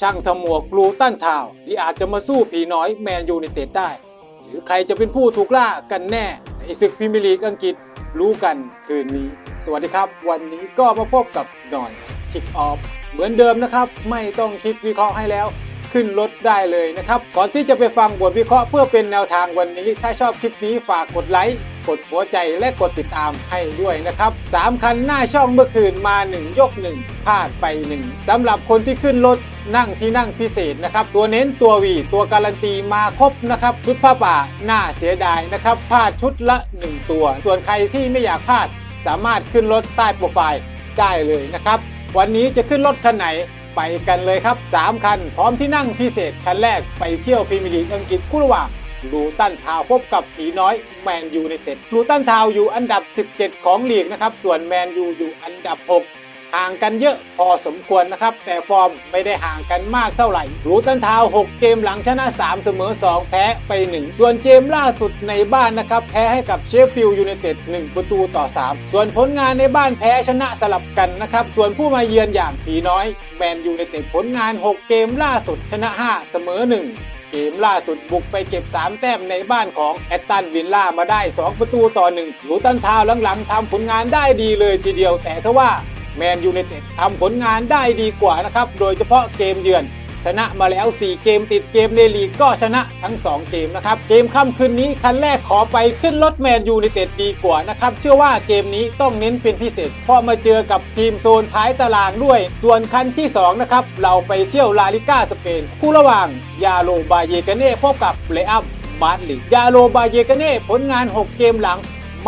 ช่างทำหมวกกลูตันทาวที่อาจจะมาสู้ผีน้อยแมนยูในเต็ดได้ หรือใครจะเป็นผู้ถูกล่ากันแน่ ในศึกพรีเมียร์ลีกอังกฤษรู้กันคืนนี้ สวัสดีครับ วันนี้ก็มาพบกับนอยคิกออฟเหมือนเดิมนะครับ ไม่ต้องคิดวิเคราะห์ให้แล้ว ขึ้นรถได้เลยนะครับก่อนที่จะไปฟังบทวิเคราะห์เพื่อเป็นแนวทางวันนี้ ถ้าชอบคลิปนี้ฝากกดไลค์กดหัวใจและกดติดตามให้ด้วยนะครับสามคันหน้าช่องเมื่อคืนมา 1 ยก 1พลาดไป 1สำหรับคนที่ขึ้นรถนั่งที่นั่งพิเศษนะครับ ตัวเน้นตัววีตัวการันตีมาครบนะครับชุดผ้าป่าน่าเสียดายนะครับพลาดชุดละ 1 ตัว ส่วนใครที่ไม่อยากพลาด สามารถขึ้นรถใต้โปรไฟล์ได้เลยนะครับ วันนี้จะขึ้นรถคันไหน ไปกันเลยครับ 3 คัน พร้อมที่นั่งพิเศษคันแรกไปเที่ยวพรีเมียร์ลีกอังกฤษคู่ระหว่างลูตันทาวพบกับผีน้อยแมนยูในเต็ดลูตันทาวอยู่อันดับ 17 ของลีกนะครับ ส่วนแมนยูอยู่อันดับ 6 ห่างกันเยอะพอสมควรนะครับ แต่ฟอร์มไม่ได้ห่างกันมากเท่าไหร่รูตันทาว6เกมหลังชนะ 3 เสมอ 2 แพ้ไป 1 ส่วนเกมล่าสุดในบ้านนะครับ แพ้ให้กับเชฟฟิลด์ยูไนเต็ด1ประตูต่อ 3 ส่วนผลงานในบ้านแพ้ชนะสลับกันนะครับ ส่วนผู้มาเยือนอย่างผีน้อยแมนยูไนเต็ดผลงาน 6 เกมล่าสุดชนะ 5 เสมอ 1เกมล่าสุดบุกไปเก็บ 3 แต้มในบ้านของแอตตันวิลล่ามาได้ 2 ประตูต่อ1รูตันทาวหลังๆทำผลงานได้ดีเลยทีเดียวแต่ทว่า แมนยูไนเต็ดทำผลงานได้ดีกว่านะครับ โดยเฉพาะเกมเยือน ชนะมาแล้ว 4 เกมติดเกมในลีกก็ชนะทั้ง 2 เกมนะครับ เกมค่ำคืนนี้คันแรกขอไปขึ้นรถแมนยูไนเต็ดดีกว่านะครับ เชื่อว่าเกมนี้ต้องเน้นเป็นพิเศษ เพราะมาเจอกับทีมโซนท้ายตารางด้วย ส่วนคันที่ 2 นะครับ เราไปเที่ยวลาลิก้าสเปนคู่ระหว่างยาโลบาเยกเน่พบกับเลอัมมาดริยาโลบาเยกเน่ผลงาน 6 เกมหลัง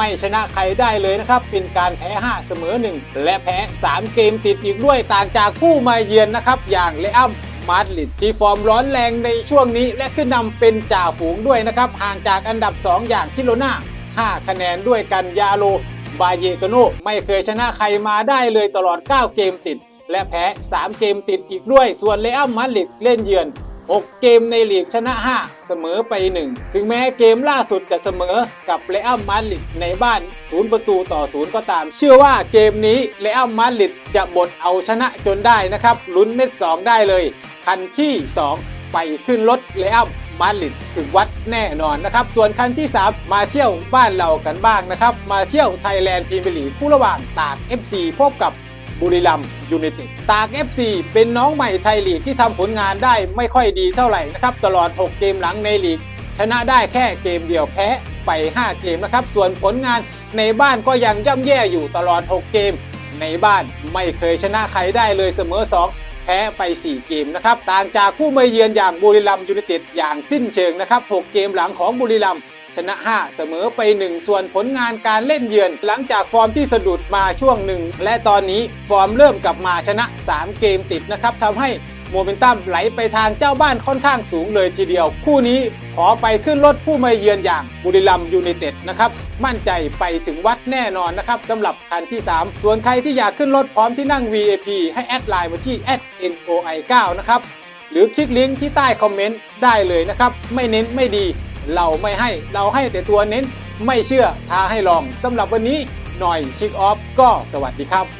ไม่ชนะใครได้เลยนะครับเป็นการแพ้ 5 เสมอ 1 และแพ้ 3 เกมติดอีกด้วยต่างจากผู้มาเยือนนะครับอย่างเลอัมมาดริดที่ฟอร์มร้อนแรงในช่วงนี้ และขึ้นนำเป็นจ่าฝูงด้วยนะครับห่างจากอันดับ 2 อย่างทิโรนา5 คะแนนด้วยกันยาโลบาเยกโนไม่เคยชนะใครมาได้เลยตลอด 9 เกมติด และแพ้ 3 เกมติดอีกด้วย ส่วนเลอัมมาดริดเล่นเยือน 6 เกมในลีกชนะ 5 เสมอไป 1 ถึงแม้เกมล่าสุดจะเสมอกับเรอัลมาดริดในบ้าน 0 ประตูต่อ 0 ก็ตาม เชื่อว่าเกมนี้เรอัลมาดริดจะบดเอาชนะจนได้นะครับ ลุ้นเม็ด 2 ได้เลย คันที่ 2 ไปขึ้นรถเรอัลมาดริดถึงวัดแน่นอนนะครับ ส่วนคันที่ 3 มาเที่ยวบ้านเรากันบ้างนะครับ มาเที่ยวไทยแลนด์พรีเมียร์ลีกคู่ระหว่างตาก FC พบกับ บุรีรัมยูไนเต็ดตาก FC เป็นน้องใหม่ไทยลีกที่ทำผลงานได้ไม่ค่อยดีเท่าไหร่นะครับ ตลอด 6 เกมหลังในลีก ชนะได้แค่เกมเดียวแพ้ไป 5 เกมนะครับ ส่วนผลงานในบ้านก็ยังย่ำแย่อยู่ตลอด 6 เกม ในบ้านไม่เคยชนะใครได้เลยเสมอ 2 แพ้ไป 4 เกมนะครับ ต่างจากผู้มาเยือนอย่างบุรีรัมย์ยูไนเต็ดอย่างสิ้นเชิงนะครับ 6 เกมหลังของบุรีรัมย์ ชนะ 5 เสมอไป 1 ส่วนผลงานการเล่นเยือน หลังจากฟอร์มที่สะดุดมาช่วงหนึ่ง และตอนนี้ฟอร์มเริ่มกลับมาชนะ 3 เกมติดนะครับทำให้โมเมนตัมไหลไปทางเจ้าบ้านค่อนข้างสูงเลยทีเดียว คู่นี้ขอไปขึ้นรถผู้มาเยือนอย่างบุรีรัมยูไนเต็ดนะครับมั่นใจไปถึงวัดแน่นอนนะครับสำหรับคันที่ 3 ส่วนใครที่อยากขึ้นรถพร้อมที่นั่ง VIP ให้แอดไลน์มาที่ @noi9 นะครับหรือคลิกลิงก์ที่ใต้คอมเมนต์ได้เลยนะครับ ไม่เน้นไม่ดี เราไม่ให้เราให้แต่ตัวเน้น ไม่เชื่อท้าให้ลองสำหรับวันนี้หน่อยคิกออฟก็สวัสดีครับ